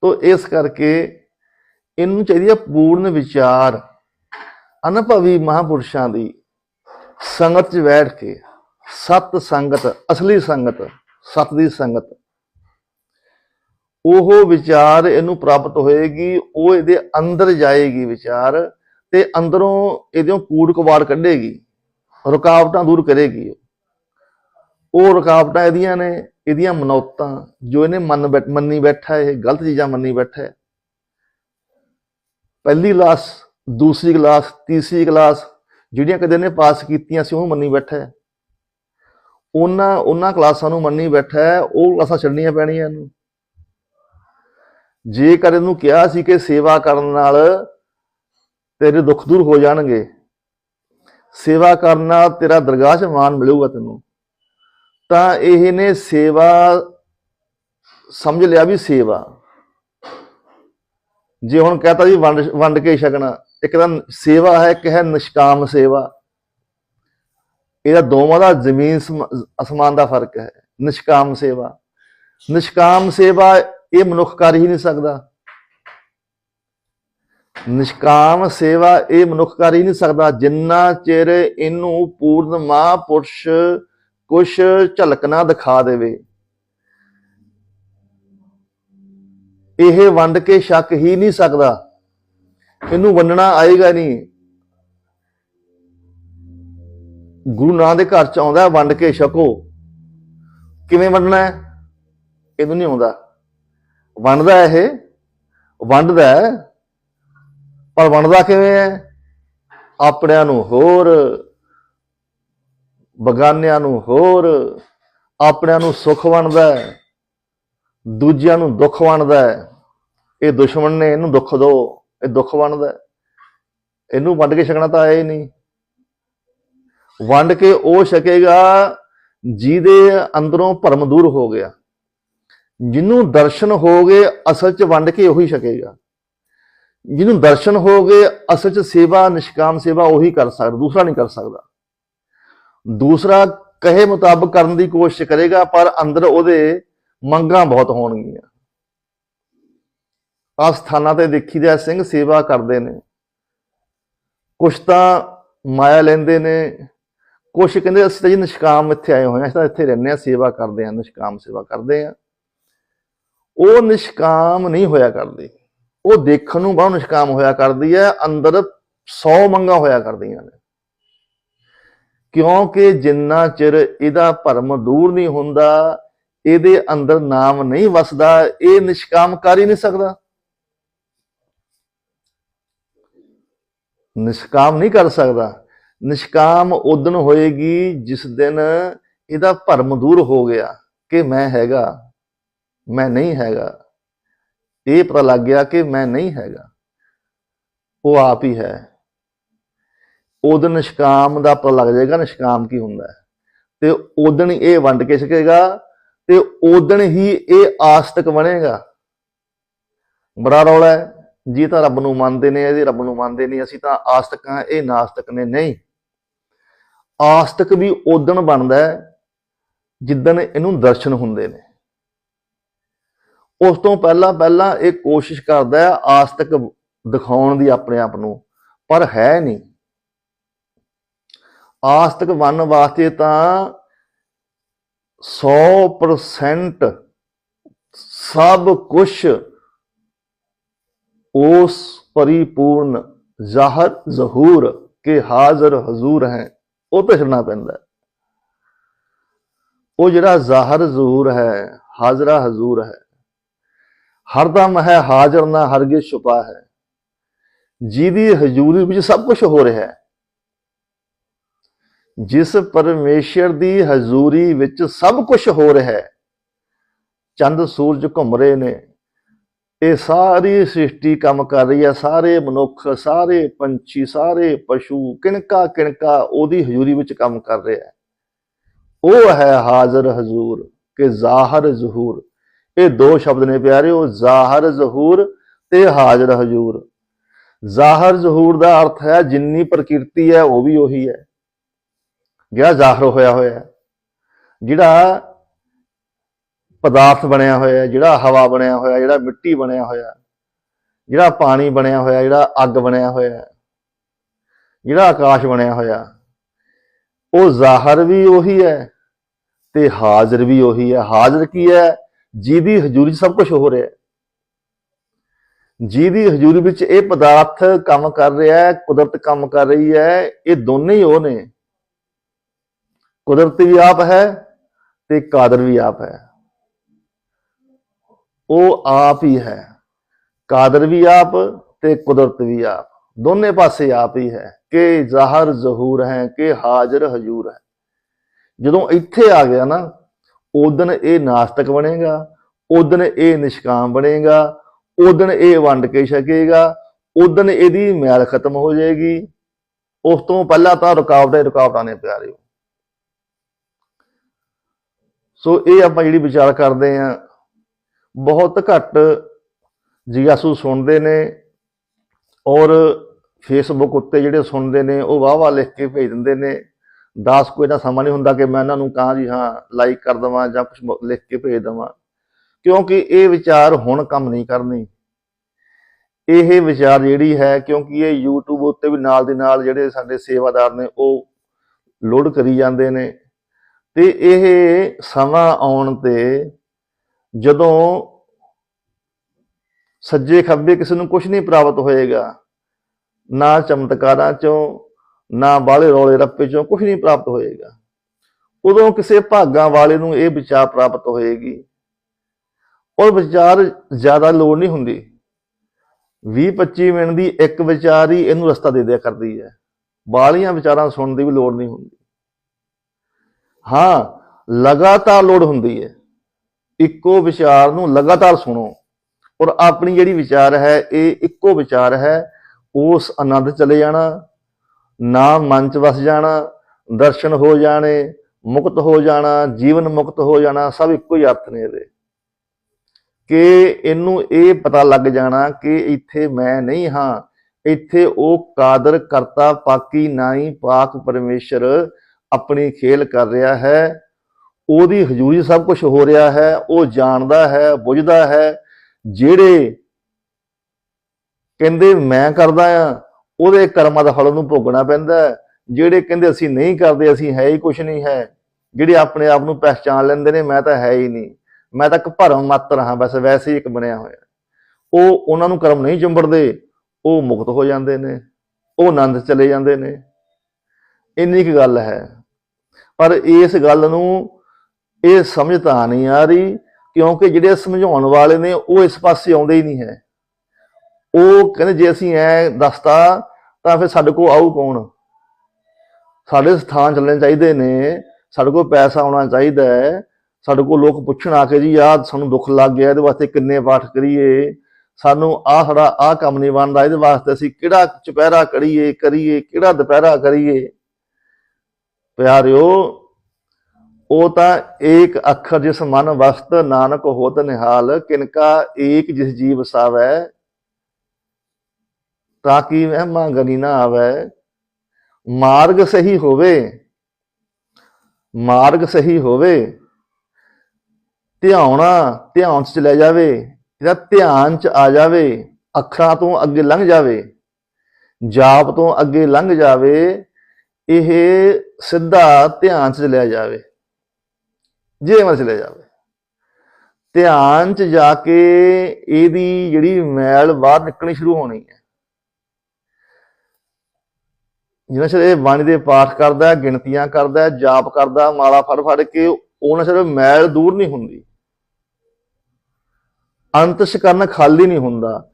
S2: ਤੋ ਇਸ ਕਰਕੇ ਇਹਨੂੰ ਚਾਹੀਦੀ ਹੈ ਪੂਰਨ ਵਿਚਾਰ, ਅਨੁਭਵੀ ਮਹਾਪੁਰਸ਼ਾਂ ਦੀ ਸੰਗਤ 'ਚ ਬੈਠ ਕੇ ਸਤ ਸੰਗਤ, ਅਸਲੀ ਸੰਗਤ, ਸਤ ਦੀ ਸੰਗਤ, ਉਹ ਵਿਚਾਰ ਇਹਨੂੰ ਪ੍ਰਾਪਤ ਹੋਏਗੀ, ਉਹ ਇਹਦੇ ਅੰਦਰ ਜਾਏਗੀ ਵਿਚਾਰ ਤੇ ਅੰਦਰੋਂ ਇਹਦੇ ਕੂੜ ਕਵਾੜ ਕੱਢੇਗੀ। ਰੁਕਾਵਟਾਂ ਦੂਰ ਕਰੇਗੀ ਉਹ। ਰੁਕਾਵਟਾਂ ਇਹਦੀਆਂ ਨੇ, ਇਹਦੀਆਂ ਮਨੌਤਾਂ, ਜੋ ਇਹਨੇ ਮੰਨ ਬੈਠ- ਮੰਨੀ ਬੈਠਾ ਇਹ, ਗਲਤ ਚੀਜ਼ਾਂ ਮੰਨੀ ਬੈਠਾ ਪਹਿਲੀ ਕਲਾਸ ਦੂਸਰੀ ਕਲਾਸ ਤੀਸਰੀ ਕਲਾਸ ਜਿਹੜੀਆਂ ਕਦੇ ਨੇ ਪਾਸ ਕੀਤੀਆਂ ਸੀ, ਉਹ ਮੰਨੀ ਬੈਠਾ ਉਹਨਾਂ ਉਹਨਾਂ ਕਲਾਸਾਂ ਨੂੰ ਮੰਨੀ ਬੈਠਾ ਉਹ ਕਲਾਸਾਂ ਛੱਡਣੀਆਂ ਪੈਣੀਆਂ ਇਹਨੂੰ। ਜੇਕਰ ਇਹਨੂੰ ਕਿਹਾ ਸੀ ਕਿ ਸੇਵਾ ਕਰਨ ਨਾਲ ਤੇਰੇ ਦੁੱਖ ਦੂਰ ਹੋ ਜਾਣਗੇ ਸੇਵਾ ਕਰਨਾ ਤੇਰਾ ਦਰਗਾਹ 'ਚ ਮਾਨ ਮਿਲੂਗਾ ਤੈਨੂੰ। ਤਾਂ ਇਹ ਨੇ ਸੇਵਾ ਸਮਝ ਲਿਆ ਵੀ ਸੇਵਾ। ਜੇ ਹੁਣ ਕਹਤਾ ਜੀ ਵੰਡ ਵੰਡ ਕੇ ਛਕਣਾ, ਇੱਕ ਤਾਂ ਸੇਵਾ ਹੈ, ਇੱਕ ਹੈ ਨਿਸ਼ਕਾਮ ਸੇਵਾ। ਇਹਦਾ ਦੋਵਾਂ ਦਾ ਜ਼ਮੀਨ ਸਮ- ਅਸਮਾਨ ਦਾ ਫ਼ਰਕ ਹੈ, ਨਿਸ਼ਕਾਮ ਸੇਵਾ। ਨਿਸ਼ਕਾਮ ਸੇਵਾ ਇਹ ਮਨੁੱਖ ਕਰ ਹੀ ਨਹੀਂ ਸਕਦਾ। ਨਿਸ਼ਕਾਮ ਸੇਵਾ ਇਹ ਮਨੁੱਖ ਕਰ ਹੀ ਨਹੀਂ ਸਕਦਾ। ਜਿੰਨਾ ਚਿਰ ਇਹਨੂੰ ਪੂਰਨ ਮਹਾਂਪੁਰਸ਼ ਕੁਛ ਝਲਕ ਨਾ ਦਿਖਾ ਦੇਵੇ। ਇਹ ਵੰਡ ਕੇ ਛੱਕ ਹੀ ਨਹੀਂ ਸਕਦਾ। ਇਹਨੂੰ ਵੰਡਣਾ ਆਏਗਾ ਨਹੀਂ। ਗੁਰੂ ਨਾਨਕ ਦੇ ਘਰ ਚ ਆਉਂਦਾ, ਵੰਡ ਕੇ ਛਕੋ। ਕਿਵੇਂ ਵੰਡਣਾ ਹੈ? ਇਹਨੂੰ ਨਹੀਂ ਆਉਂਦਾ। ਵੰਡਦਾ ਇਹ, ਵੰਡਦਾ ਪਰ ਵੰਡਦਾ ਕਿਵੇਂ ਹੈ? ਆਪਣਿਆਂ ਨੂੰ ਹੋਰ, ਬਗਾਨਿਆਂ ਨੂੰ ਹੋਰ, ਆਪਣਿਆਂ ਨੂੰ ਸੁੱਖ ਵੰਡਦਾ ਹੈ, ਦੂਜਿਆਂ ਨੂੰ ਦੁੱਖ ਵੰਡਦਾ ਹੈ। ਇਹ ਦੁਸ਼ਮਣ ਨੇ ਇਹਨੂੰ ਦੁੱਖ ਦੋ, ਇਹ ਦੁੱਖ ਵੰਡਦਾ ਇਹਨੂੰ ਵੰਡ ਕੇ ਛਕਣਾ ਤਾਂ ਆਇਆ ਹੀ ਨਹੀਂ। ਵੰਡ ਕੇ ਉਹ ਛਕੇਗਾ ਜਿਹਦੇ ਅੰਦਰੋਂ ਭਰਮ ਦੂਰ ਹੋ ਗਿਆ। ਜਿਹਨੂੰ ਦਰਸ਼ਨ ਹੋ ਗਏ, ਅਸਲ 'ਚ ਵੰਡ ਕੇ ਉਹੀ ਛਕੇਗਾ। ਜਿਹਨੂੰ ਦਰਸ਼ਨ ਹੋ ਗਏ, ਅਸਲ 'ਚ ਸੇਵਾ, ਨਿਸ਼ਕਾਮ ਸੇਵਾ ਉਹੀ ਕਰ ਸਕਦਾ, ਦੂਸਰਾ ਨਹੀਂ ਕਰ ਸਕਦਾ। ਦੂਸਰਾ ਕਹੇ ਮੁਤਾਬਕ ਕਰਨ ਦੀ ਕੋਸ਼ਿਸ਼ ਕਰੇਗਾ, ਪਰ ਅੰਦਰ ਉਹਦੇ ਮੰਗਾਂ ਬਹੁਤ ਹੋਣਗੀਆਂ। ਆ ਸਥਾਨਾਂ ਤੇ ਦੇਖੀਦਾ ਸਿੰਘ ਸੇਵਾ ਕਰਦੇ ਨੇ। ਕੁਛ ਤਾਂ ਮਾਇਆ ਲੈਂਦੇ ਨੇ, ਕੁਛ ਕਹਿੰਦੇ ਅਸੀਂ ਤਾਂ ਜੀ ਨਿਸ਼ਕਾਮ ਇੱਥੇ ਆਏ ਹੋਏ ਹਾਂ, ਅਸੀਂ ਤਾਂ ਇੱਥੇ ਰਹਿੰਦੇ ਹਾਂ, ਸੇਵਾ ਕਰਦੇ ਹਾਂ, ਨਿਸ਼ਕਾਮ ਸੇਵਾ ਕਰਦੇ ਹਾਂ। ਉਹ ਨਿਸ਼ਕਾਮ ਨਹੀਂ ਹੋਇਆ ਕਰਦੇ। ਉਹ ਦੇਖਣ ਨੂੰ ਬਹੁਤ ਨਿਸ਼ਕਾਮ ਹੋਇਆ ਕਰਦੀ ਹੈ, ਅੰਦਰ 100 ਮੰਗਾਂ ਹੋਇਆ ਕਰਦੀਆਂ ਨੇ। ਕਿਉਂਕਿ ਜਿੰਨਾ ਚਿਰ ਇਹਦਾ ਭਰਮ ਦੂਰ ਨਹੀਂ ਹੁੰਦਾ, ਇਹਦੇ ਅੰਦਰ ਨਾਮ ਨਹੀਂ ਵਸਦਾ, ਇਹ ਨਿਸ਼ਕਾਮ ਕਰ ਹੀ ਨਹੀਂ ਸਕਦਾ। ਨਿਸ਼ਕਾਮ ਨਹੀਂ ਕਰ ਸਕਦਾ। ਨਿਸ਼ਕਾਮ ਉਦਨ ਹੋਏਗੀ ਜਿਸ ਦਿਨ ਇਹਦਾ ਭਰਮ ਦੂਰ ਹੋ ਗਿਆ ਕਿ ਮੈਂ ਹੈਗਾ, ਮੈਂ ਨਹੀਂ ਹੈਗਾ। ਇਹ ਪਤਾ ਲੱਗ ਗਿਆ ਕਿ ਮੈਂ ਨਹੀਂ ਹੈਗਾ। ਉਹ ਆਪ ਹੀ ਹੈ। ਉਦਨ ਨਿਸ਼ਕਾਮ ਦਾ ਪਤਾ ਲੱਗ ਜਾਏਗਾ ਨਿਸ਼ਕਾਮ ਕੀ ਹੁੰਦਾ ਹੈ। ਤੇ ਉਦਣ ਇਹ ਵੰਡ ਕੇ ਸਕੇਗਾ ਤੇ ਉਦਣ ਹੀ ਇਹ ਆਸਤਕ ਬਣੇਗਾ। ਬੜਾ ਰੌਲਾ ਹੈ। ਜੀ ਤਾਂ ਰੱਬ ਨੂੰ ਮੰਨਦੇ ਨੇ, ਇਹਦੇ ਰੱਬ ਨੂੰ ਮੰਨਦੇ ਨਹੀਂ। ਅਸੀਂ ਤਾਂ ਆਸਤਕ ਹਾਂ, ਇਹ ਨਾਸਤਕ ਨੇ। ਨਹੀਂ। ਆਸਤਕ ਵੀ ਉਦਣ ਬਣਦਾ ਹੈ ਜਿੱਦਣ ਇਹਨੂੰ ਦਰਸ਼ਨ ਹੁੰਦੇ ਨੇ। ਉਸ ਤੋਂ ਪਹਿਲਾਂ ਪਹਿਲਾਂ ਇਹ ਕੋਸ਼ਿਸ਼ ਕਰਦਾ ਹੈ ਆਸਤਕ ਦਿਖਾਉਣ ਦੀ ਆਪਣੇ ਆਪ ਨੂੰ, ਪਰ ਹੈ ਨਹੀਂ। ਆਸਤਕ ਬਣਨ ਵਾਸਤੇ ਤਾਂ 100% ਸਭ ਕੁਝ ਉਸ ਪਰਿਪੂਰਨ ਜ਼ਾਹਰ, ਜ਼ਹੂਰ ਕੇ ਹਾਜ਼ਰ ਹਜ਼ੂਰ ਹੈ, ਉਹ ਤੇ ਛੱਡਣਾ ਪੈਂਦਾ ਉਹ ਜਿਹੜਾ ਜ਼ਾਹਰ, ਜ਼ਹੂਰ ਹੈ, ਹਾਜ਼ਰਾ ਹਜ਼ੂਰ ਹੈ ਹਰਦਮ ਹੈ ਹਾਜ਼ਰ ਨਾ ਹਰਗੇ ਛੁਪਾ ਹੈ। ਜਿਹਦੀ ਹਜ਼ੂਰੀ ਵਿੱਚ ਸਭ ਕੁਝ ਹੋ ਰਿਹਾ ਹੈ। ਜਿਸ ਪਰਮੇਸ਼ਰ ਦੀ ਹਜ਼ੂਰੀ ਵਿੱਚ ਸਭ ਕੁਝ ਹੋ ਰਿਹਾ ਹੈ। ਚੰਦ ਸੂਰਜ ਘੁੰਮ ਰਹੇ ਨੇ। ਇਹ ਸਾਰੀ ਸ੍ਰਿਸ਼ਟੀ ਕੰਮ ਕਰ ਰਹੀ ਹੈ। ਸਾਰੇ ਮਨੁੱਖ, ਸਾਰੇ ਪੰਛੀ, ਸਾਰੇ ਪਸ਼ੂ ਕਿਣਕਾ ਕਿਣਕਾ ਉਹਦੀ ਹਜ਼ੂਰੀ ਵਿੱਚ ਕੰਮ ਕਰ ਰਿਹਾ ਹੈ। ਉਹ ਹੈ ਹਾਜ਼ਰ ਹਜ਼ੂਰ ਕਿ ਜ਼ਾਹਰ ਜ਼ਹੂਰ। ਇਹ ਦੋ ਸ਼ਬਦ ਨੇ ਪਿਆਰਿਓ, ਜ਼ਾਹਰ ਜ਼ਹੂਰ ਤੇ ਹਾਜ਼ਰ ਹਜ਼ੂਰ। ਜ਼ਾਹਰ ਜ਼ਹੂਰ ਦਾ ਅਰਥ ਹੈ ਜਿੰਨੀ ਪ੍ਰਕਿਰਤੀ ਹੈ ਉਹ ਵੀ ਉਹੀ ਹੈ। ਜਿਹੜਾ ਜ਼ਾਹਰ ਹੋਇਆ ਹੋਇਆ ਹੈ, ਜਿਹੜਾ ਪਦਾਰਥ ਬਣਿਆ ਹੋਇਆ ਜਿਹੜਾ ਹਵਾ ਬਣਿਆ ਹੋਇਆ, ਜਿਹੜਾ ਮਿੱਟੀ ਬਣਿਆ ਹੋਇਆ, ਜਿਹੜਾ ਪਾਣੀ ਬਣਿਆ ਹੋਇਆ, ਜਿਹੜਾ ਅੱਗ ਬਣਿਆ ਹੋਇਆ, ਜਿਹੜਾ ਆਕਾਸ਼ ਬਣਿਆ ਹੋਇਆ, ਉਹ ਜ਼ਾਹਰ ਵੀ ਉਹੀ ਹੈ ਤੇ ਹਾਜ਼ਰ ਵੀ ਉਹੀ ਹੈ। ਹਾਜ਼ਰ ਕੀ ਹੈ? ਜਿਹਦੀ ਹਜ਼ੂਰੀ 'ਚ ਸਭ ਕੁਝ ਹੋ ਰਿਹਾ ਹੈ। ਜਿਹਦੀ ਹਜ਼ੂਰੀ ਵਿੱਚ ਇਹ ਪਦਾਰਥ ਕੰਮ ਕਰ ਰਿਹਾ ਹੈ, ਕੁਦਰਤ ਕੰਮ ਕਰ ਰਹੀ ਹੈ, ਇਹ ਦੋਨੇ ਹੀ ਉਹ ਨੇ। ਕੁਦਰਤ ਵੀ ਆਪ ਹੈ ਤੇ ਕਾਦਰ ਵੀ ਆਪ ਹੈ। ਉਹ ਆਪ ਹੀ ਹੈ। ਕਾਦਰ ਵੀ ਆਪ ਤੇ ਕੁਦਰਤ ਵੀ ਆਪ। ਦੋਨੇ ਪਾਸੇ ਆਪ ਹੀ ਹੈ। ਕਿ ਜ਼ਾਹਰ ਜ਼ਹੂਰ ਹੈ, ਕਿ ਹਾਜ਼ਰ ਹਜੂਰ ਹੈ। ਜਦੋਂ ਇੱਥੇ ਆ ਗਿਆ ਨਾ ਉਦਨ ਇਹ ਨਾਸਤਕ ਬਣੇਗਾ, ਉਦਨ ਇਹ ਨਿਸ਼ਕਾਮ ਬਣੇਗਾ, ਉਦਨ ਇਹ ਵੰਡ ਕੇ ਛਕੇਗਾ, ਉਦਨ ਇਹਦੀ ਮੈਲ ਖਤਮ ਹੋ ਜਾਏਗੀ। ਉਸ ਤੋਂ ਪਹਿਲਾਂ ਤਾਂ ਰੁਕਾਵਟਾਂ ਹੀ ਰੁਕਾਵਟਾਂ ਨੇ ਪਿਆਰਿਓ ਸੋ ਇਹ ਆਪਾਂ ਜਿਹੜੀ ਵਿਚਾਰ ਕਰਦੇ ਆ ਬਹੁਤ ਘੱਟ ਜਿਗਿਆਸੂ ਸੁਣਦੇ ਨੇ ਔਰ ਫੇਸਬੁੱਕ ਉੱਤੇ ਜਿਹੜੇ ਸੁਣਦੇ ਨੇ, ਉਹ ਵਾਹ ਵਾਹ ਲਿਖ ਕੇ ਭੇਜ ਦਿੰਦੇ ਨੇ। ਦਾਸ ਕੋਈ ਦਾ ਸਮਾਂ ਨਹੀਂ ਹੁੰਦਾ ਕਿ ਮੈਂ ਇਹਨਾਂ ਨੂੰ ਕਹਾਂ ਜੀ ਹਾਂ ਲਾਈਕ ਕਰ ਦਵਾਂ ਜਾਂ ਕੁਝ ਲਿਖ ਕੇ ਭੇਜ ਦਵਾਂ। ਕਿਉਂਕਿ ਇਹ ਵਿਚਾਰ ਹੁਣ ਕੰਮ ਨਹੀਂ ਕਰਨੀ। ਇਹ ਵਿਚਾਰ ਜਿਹੜੀ ਹੈ, ਕਿਉਂਕਿ ਇਹ YouTube ਉੱਤੇ ਵੀ ਨਾਲ ਦੀ ਨਾਲ ਜਿਹੜੇ ਸਾਡੇ ਸੇਵਾਦਾਰ ਨੇ, ਉਹ ਲੋਡ ਕਰੀ ਜਾਂਦੇ ਨੇ। ਤੇ ਇਹ ਸਮਾਂ ਆਉਣ ਤੇ ਜਦੋਂ ਸੱਜੇ ਖੱਬੇ ਕਿਸੇ ਨੂੰ ਕੁਝ ਨਹੀਂ ਪ੍ਰਾਪਤ ਹੋਏਗਾ, ਨਾ ਚਮਤਕਾਰਾਂ ਚੋਂ ਨਾ ਬਾਲੇ ਰੌਲੇ ਰੱਪੇ ਚੋਂ ਕੁਝ ਨਹੀਂ ਪ੍ਰਾਪਤ ਹੋਏਗਾ। ਉਦੋਂ ਕਿਸੇ ਭਾਗਾਂ ਵਾਲੇ ਨੂੰ ਇਹ ਵਿਚਾਰ ਪ੍ਰਾਪਤ ਹੋਏਗੀ। ਔਰ ਵਿਚਾਰ ਜ਼ਿਆਦਾ ਲੋੜ ਨਹੀਂ ਹੁੰਦੀ। 20 25 ਮਿੰਟ ਦੀ ਇੱਕ ਵਿਚਾਰ ਹੀ ਇਹਨੂੰ ਰਸਤਾ ਦੇ ਦਿਆ ਕਰਦੀ ਹੈ। ਬਾਲੀਆਂ ਵਿਚਾਰਾਂ ਸੁਣਨ ਦੀ ਵੀ ਲੋੜ ਨਹੀਂ ਹੁੰਦੀ। ਹਾਂ, ਲਗਾਤਾਰ ਲੋੜ ਹੁੰਦੀ ਹੈ। ਇੱਕੋ ਵਿਚਾਰ ਨੂੰ ਲਗਾਤਾਰ ਸੁਣੋ। ਔਰ ਆਪਣੀ ਜਿਹੜੀ ਵਿਚਾਰ ਹੈ, ਇਹ ਇੱਕੋ ਵਿਚਾਰ ਹੈ, ਉਸ ਆਨੰਦ ਚਲੇ ਜਾਣਾ। ਨਾਮ ਮਨ ਚ ਵਸ ਜਾਣਾ, ਦਰਸ਼ਨ ਹੋ ਜਾਣੇ, ਮੁਕਤ ਹੋ ਜਾਣਾ, ਜੀਵਨ ਮੁਕਤ ਹੋ ਜਾਣਾ, ਸਭ ਇੱਕੋ ਹੀ ਅਰਥ ਨੇ ਇਹਦੇ। ਕਿ ਇਹਨੂੰ ਇਹ ਪਤਾ ਲੱਗ ਜਾਣਾ ਕਿ ਇੱਥੇ ਮੈਂ ਨਹੀਂ ਹਾਂ, ਇੱਥੇ ਉਹ ਕਾਦਰ ਕਰਤਾ ਪਾਕੀ ਨਾਈ ਪਾਕ ਪਰਮੇਸ਼ਰ ਆਪਣੀ ਖੇਲ ਕਰ ਰਿਹਾ ਹੈ। ਉਹਦੀ ਹਜ਼ੂਰੀ ਸਭ ਕੁਝ ਹੋ ਰਿਹਾ ਹੈ, ਉਹ ਜਾਣਦਾ ਹੈ, ਬੁੱਝਦਾ ਹੈ। ਜਿਹੜੇ ਕਹਿੰਦੇ ਮੈਂ ਕਰਦਾ ਆ ਉਹਦੇ ਕਰਮਾਂ ਦਾ ਫਲ ਨੂੰ ਭੋਗਣਾ ਪੈਂਦਾ ਜਿਹੜੇ ਕਹਿੰਦੇ ਅਸੀਂ ਨਹੀਂ ਕਰਦੇ, ਅਸੀਂ ਹੈ ਹੀ ਕੁਝ ਨਹੀਂ ਹੈ। ਜਿਹੜੇ ਆਪਣੇ ਆਪ ਨੂੰ ਪਹਿਚਾਨ ਲੈਂਦੇ ਨੇ, ਮੈਂ ਤਾਂ ਹੈ ਹੀ ਨਹੀਂ। ਮੈਂ ਤਾਂ ਇੱਕ ਭਰਮ ਮਾਤਰ ਹਾਂ, ਬਸ ਵੈਸੇ ਹੀ ਇੱਕ ਬਣਿਆ ਹੋਇਆ। ਉਹ ਉਹਨਾਂ ਨੂੰ ਕਰਮ ਨਹੀਂ ਚੁੰਬੜਦੇ, ਉਹ ਮੁਕਤ ਹੋ ਜਾਂਦੇ ਨੇ, ਉਹ ਆਨੰਦ ਚਲੇ ਜਾਂਦੇ ਨੇ। ਇੰਨੀ ਕੁ ਗੱਲ ਹੈ। ਪਰ ਇਸ ਗੱਲ ਨੂੰ ਇਹ ਸਮਝ ਤਾਂ ਨਹੀਂ ਆ ਰਹੀ, ਕਿਉਂਕਿ ਜਿਹੜੇ ਸਮਝਾਉਣ ਵਾਲੇ ਨੇ, ਉਹ ਇਸ ਪਾਸੇ ਆਉਂਦੇ ਹੀ ਨਹੀਂ ਹੈ। ਉਹ ਕਹਿੰਦੇ ਜੇ ਅਸੀਂ ਐ ਦੱਸਤਾ ਤਾਂ ਫਿਰ ਸਾਡੇ ਕੋਲ ਆਊ ਕੌਣ? ਸਾਡੇ ਸਥਾਨ ਚੱਲਣੇ ਚਾਹੀਦੇ ਨੇ, ਸਾਡੇ ਕੋਲ ਪੈਸਾ ਆਉਣਾ ਚਾਹੀਦਾ ਹੈ, ਸਾਡੇ ਕੋਲ ਲੋਕ ਪੁੱਛਣ ਆ ਕੇ ਜੀ, ਆਹ ਸਾਨੂੰ ਦੁੱਖ ਲੱਗ ਗਿਆ, ਇਹਦੇ ਵਾਸਤੇ ਕਿੰਨੇ ਪਾਠ ਕਰੀਏ? ਸਾਨੂੰ ਆਹ ਸਾਡਾ ਆਹ ਕੰਮ ਨਹੀਂ ਬਣਦਾ, ਇਹਦੇ ਵਾਸਤੇ ਅਸੀਂ ਕਿਹੜਾ ਚੁਪਹਿਰਾ ਕਰੀਏ ਕਰੀਏ, ਕਿਹੜਾ ਦੁਪਹਿਰਾ ਕਰੀਏ? ਪਿਆਰਿਓ, ਉਹ ਤਾਂ ਏਕ ਅੱਖਰ ਜਿਸ ਮਨ ਵਸਤ, ਨਾਨਕ ਹੋਤ ਨਿਹਾਲ ਕਿਨਕਾ ਏਕ ਜਿਸ ਜੀਵ ਸਾਵੈ ਤਾਂ ਕਿ ਮਹਿਮਾ ਗਨੀ ਨਾ ਆਵੇ? ਮਾਰਗ ਸਹੀ ਹੋਵੇ, ਮਾਰਗ ਸਹੀ ਹੋਵੇ, ਧਿਆਉਣਾ ਧਿਆਨ ਚ ਲੈ ਜਾਵੇ, ਇਹਦਾ ਧਿਆਨ ਚ ਆ ਜਾਵੇ, ਅੱਖਰਾਂ ਤੋਂ ਅੱਗੇ ਲੰਘ ਜਾਵੇ, ਜਾਪ ਤੋਂ ਅੱਗੇ ਲੰਘ ਜਾਵੇ, ਇਹ ਸਿੱਧਾ ਧਿਆਨ ਚ ਚਲਿਆ ਜਾਵੇ ਜੇ ਮਨ ਚਲੇ ਜਾਵੇ। ਧਿਆਨ ਚ ਜਾ ਕੇ ਇਹਦੀ ਜਿਹੜੀ ਮੈਲ ਬਾਹਰ ਨਿਕਲਣੀ ਸ਼ੁਰੂ ਹੋਣੀ ਹੈ। ਜਿਵੇਂ ਸਿਰ ਇਹ ਬਾਣੀ ਦੇ ਪਾਠ ਕਰਦਾ, ਗਿਣਤੀਆਂ ਕਰਦਾ, ਜਾਪ ਕਰਦਾ, ਮਾਲਾ ਫੜ ਫੜ ਕੇ ਉਹਨਾਂ ਸਿਰ ਮੈਲ ਦੂਰ ਨਹੀਂ ਹੁੰਦੀ। ਅੰਤਸ਼ਕਰਨ ਖਾਲੀ ਨਹੀਂ ਹੁੰਦਾ।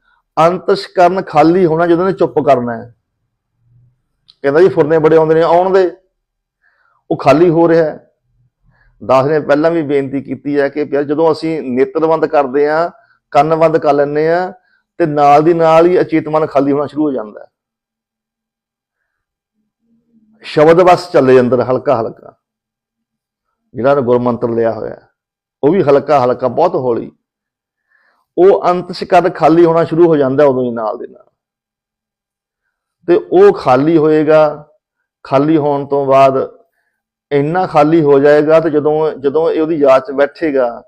S2: ਅੰਤਸ਼ਕਰਨ ਖਾਲੀ ਹੋਣਾ ਜਦੋਂ ਨੇ ਚੁੱਪ ਕਰਨਾ ਹੈ। ਕਹਿੰਦਾ ਜੀ ਫੁਰਨੇ ਬੜੇ ਆਉਂਦੇ ਨੇ, ਆਉਣ ਦੇ। ਉਹ ਖਾਲੀ ਹੋ ਰਿਹਾ ਹੈ। ਦਾਸ ਨੇ ਪਹਿਲਾਂ ਵੀ ਬੇਨਤੀ ਕੀਤੀ ਹੈ ਕਿ ਪਿਆਰ, ਜਦੋਂ ਅਸੀਂ ਨੇਤਰ ਬੰਦ ਕਰਦੇ ਆ ਕੰਨ ਬੰਦ ਕਰ ਲੈਂਦੇ ਆ ਤੇ ਨਾਲ ਦੀ ਨਾਲ ਹੀ ਅਚੇਤ ਮਨ ਖਾਲੀ ਹੋਣਾ ਸ਼ੁਰੂ ਹੋ ਜਾਂਦਾ ਹੈ। ਸ਼ਬਦ ਬਸ ਚੱਲੇ ਅੰਦਰ, ਹਲਕਾ ਹਲਕਾ। ਜਿਹੜਾ ਨੇ ਗੁਰਮੰਤਰ ਲਿਆ ਹੋਇਆ ਉਹ ਵੀ ਹਲਕਾ ਹਲਕਾ, ਬਹੁਤ ਹੌਲੀ। ਉਹ ਅੰਤ ਸ਼ਕਦ ਖਾਲੀ ਹੋਣਾ ਸ਼ੁਰੂ ਹੋ ਜਾਂਦਾ ਉਦੋਂ ਹੀ ਨਾਲ ਦੇ ਨਾਲ। ਤੇ ਉਹ ਖਾਲੀ ਹੋਏਗਾ, ਖਾਲੀ ਹੋਣ ਤੋਂ ਬਾਅਦ ਇੰਨਾ ਖਾਲੀ ਹੋ ਜਾਏਗਾ ਤੇ ਜਦੋਂ ਜਦੋਂ ਇਹ ਉਹਦੀ ਯਾਦ ਚ ਬੈਠੇਗਾ,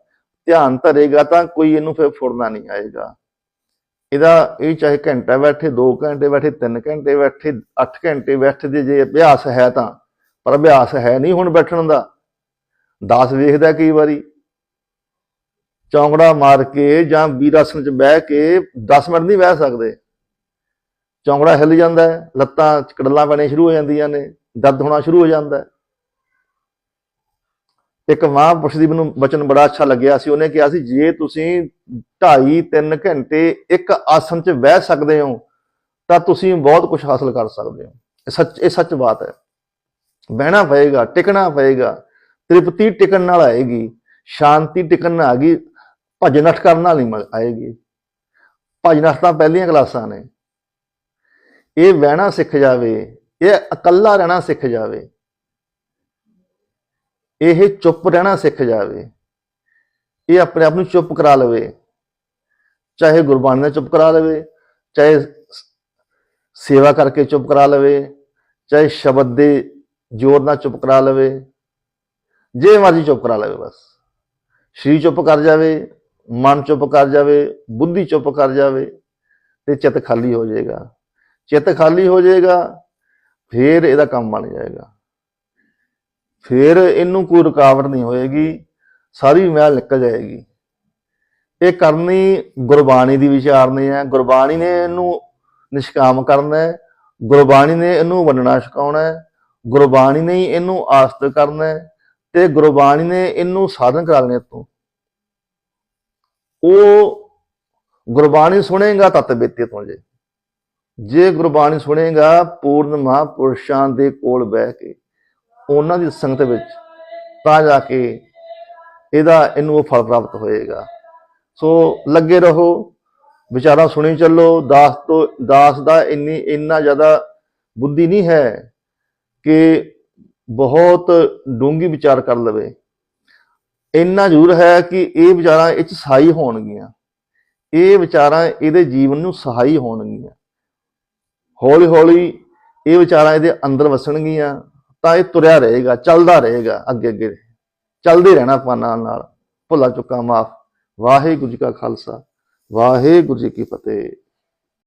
S2: ਧਿਆਨ ਧਰੇਗਾ, ਤਾਂ ਕੋਈ ਇਹਨੂੰ ਫਿਰ ਫੁਰਨਾ ਨਹੀਂ ਆਏਗਾ। ਇਹਦਾ ਇਹ ਚਾਹੇ ਘੰਟਾ ਬੈਠੇ 2 ਘੰਟੇ ਬੈਠੇ 3 ਘੰਟੇ ਬੈਠੇ 8 ਘੰਟੇ ਬੈਠਦੇ ਜੇ ਅਭਿਆਸ ਹੈ ਤਾਂ। ਪਰ ਅਭਿਆਸ ਹੈ ਨਹੀਂ ਹੁਣ ਬੈਠਣ ਦਾ। ਦਾਸ ਵੇਖਦਾ ਕਈ ਵਾਰੀ। ਚੌਂਕੜਾ ਮਾਰ ਕੇ ਜਾਂ ਵੀਰਾਸਨ ਚ ਬਹਿ ਕੇ 10 ਮਿੰਟ ਨਹੀਂ ਬਹਿ ਸਕਦੇ। ਚੌਂਕੜਾ ਹਿੱਲ ਜਾਂਦਾ ਲੱਤਾਂ ਚ ਕੜਲਾਂ ਪੈਣੀਆਂ ਸ਼ੁਰੂ ਹੋ ਜਾਂਦੀਆਂ ਨੇ, ਦਰਦ ਹੋਣਾ ਸ਼ੁਰੂ ਹੋ ਜਾਂਦਾ ਇੱਕ ਮਾਂ ਦੀ ਮੈਨੂੰ ਬਚਨ ਬੜਾ ਅੱਛਾ ਲੱਗਿਆ ਸੀ, ਉਹਨੇ ਕਿਹਾ ਸੀ, ਜੇ ਤੁਸੀਂ 2.5 3 ਘੰਟੇ ਇੱਕ ਆਸਨ 'ਚ ਬਹਿ ਸਕਦੇ ਹੋ, ਤਾਂ ਤੁਸੀਂ ਬਹੁਤ ਕੁਝ ਹਾਸਲ ਕਰ ਸਕਦੇ ਹੋ। ਇਹ ਸੱਚ ਇਹ ਸੱਚ ਬਾਤ ਹੈ। ਬਹਿਣਾ ਪਏਗਾ, ਟਿਕਣਾ ਪਏਗਾ, ਤ੍ਰਿਪਤੀ ਟਿਕਣ ਨਾਲ ਆਏਗੀ, ਸ਼ਾਂਤੀ ਟਿਕਣ ਨਾਲ ਆਏਗੀ, ਭੱਜ ਨੱਠ ਕਰਨ ਨਾਲ ਨਹੀਂ ਮ- ਆਏਗੀ। ਭੱਜ ਨੱਠ ਤਾਂ ਪਹਿਲੀਆਂ ਕਲਾਸਾਂ ਨੇ। ਇਹ ਬਹਿਣਾ ਸਿੱਖ ਜਾਵੇ, ਇਹ ਇਕੱਲਾ ਰਹਿਣਾ ਸਿੱਖ ਜਾਵੇ। ਇਹ ਚੁੱਪ ਰਹਿਣਾ ਸਿੱਖ ਜਾਵੇ। ਇਹ ਆਪਣੇ ਆਪ ਨੂੰ ਚੁੱਪ ਕਰਾ ਲਵੇ। ਚਾਹੇ ਗੁਰਬਾਣੀ ਨਾਲ ਚੁੱਪ ਕਰਾ ਲਵੇ, ਚਾਹੇ ਸੇਵਾ ਕਰਕੇ ਚੁੱਪ ਕਰਾ ਲਵੇ, ਚਾਹੇ ਸ਼ਬਦ ਦੇ ਜ਼ੋਰ ਨਾਲ ਚੁੱਪ ਕਰਾ ਲਵੇ। ਜੇ ਮਰਜ਼ੀ ਚੁੱਪ ਕਰਾ ਲਵੇ ਬਸ। ਸਰੀਰ ਚੁੱਪ ਕਰ ਜਾਵੇ, ਮਨ ਚੁੱਪ ਕਰ ਜਾਵੇ, ਬੁੱਧੀ ਚੁੱਪ ਕਰ ਜਾਵੇ ਤੇ ਚਿੱਤ ਖਾਲੀ ਹੋ ਜਾਏਗਾ। ਚਿੱਤ ਖਾਲੀ ਹੋ ਜਾਏਗਾ, ਫਿਰ ਇਹਦਾ ਕੰਮ ਬਣ ਜਾਏਗਾ। ਫਿਰ ਇਹਨੂੰ ਕੋਈ ਰੁਕਾਵਟ ਨਹੀਂ ਹੋਏਗੀ, ਸਾਰੀ ਮੈਲ ਨਿਕਲ ਜਾਏਗੀ। ਇਹ ਕਰਨੀ ਗੁਰਬਾਣੀ ਦੀ ਵਿਚਾਰਨੀ ਹੈ। ਗੁਰਬਾਣੀ ਨੇ ਇਹਨੂੰ ਨਿਸ਼ਕਾਮ ਕਰਨਾ ਹੈ। ਗੁਰਬਾਣੀ ਨੇ ਇਹਨੂੰ ਵੰਡਣਾ ਛਕਾਉਣਾ ਹੈ। ਗੁਰਬਾਣੀ ਨੇ ਇਹਨੂੰ ਆਸਤ ਕਰਨਾ ਹੈ ਤੇ ਗੁਰਬਾਣੀ ਨੇ ਇਹਨੂੰ ਸਾਧਨ ਕਰਾ ਲੈਣੇ ਤੋਂ ਉਹ ਗੁਰਬਾਣੀ ਸੁਣੇਗਾ ਤਤ ਬੇਤੇ ਤੋਂ ਜੇ। ਜੇ ਗੁਰਬਾਣੀ ਸੁਣੇਗਾ, ਪੂਰਨ ਮਹਾਂਪੁਰਸ਼ਾਂ ਦੇ ਕੋਲ ਬਹਿ ਕੇ ਉਹਨਾਂ ਦੀ ਸੰਗਤ ਵਿੱਚ ਤਾਂ ਜਾ ਕੇ ਇਹਦਾ ਇਹਨੂੰ ਉਹ ਫਲ ਪ੍ਰਾਪਤ ਹੋਏਗਾ। ਸੋ ਲੱਗੇ ਰਹੋ, ਵਿਚਾਰਾ ਸੁਣੀ ਚੱਲੋ, ਦਾਸ ਤੋਂ ਦਾਸ ਦਾ ਇੰਨੀ ਇੰਨਾ ਜ਼ਿਆਦਾ ਬੁੱਧੀ ਨਹੀਂ ਹੈ ਕਿ ਬਹੁਤ ਡੂੰਗੀ ਵਿਚਾਰ ਕਰ ਲਵੇ। ਇੰਨਾ ਜ਼ਰੂਰ ਹੈ ਕਿ ਇਹ ਵਿਚਾਰਾਂ ਇਹ ਚ ਸਹਾਈ ਹੋਣਗੀਆਂ। ਇਹ ਵਿਚਾਰਾਂ ਇਹਦੇ ਜੀਵਨ ਨੂੰ ਸਹਾਈ ਹੋਣਗੀਆਂ। ਹੌਲੀ ਹੌਲੀ ਇਹ ਵਿਚਾਰਾਂ ਇਹਦੇ ਅੰਦਰ ਵਸਣਗੀਆਂ। ਤਾਂ ਇਹ ਤੁਰਿਆ ਰਹੇਗਾ, ਚੱਲਦਾ ਰਹੇਗਾ ਅੱਗੇ ਅੱਗੇ। ਚੱਲਦੇ ਰਹਿਣਾ ਆਪਾਂ ਨਾਲ ਨਾਲ। ਭੁੱਲਾ ਚੁੱਕਾ, ਮਾਫ। ਵਾਹਿਗੁਰੂ ਜੀ ਕਾ ਖਾਲਸਾ, ਵਾਹਿਗੁਰੂ ਜੀ ਕੀ ਫਤਿਹ।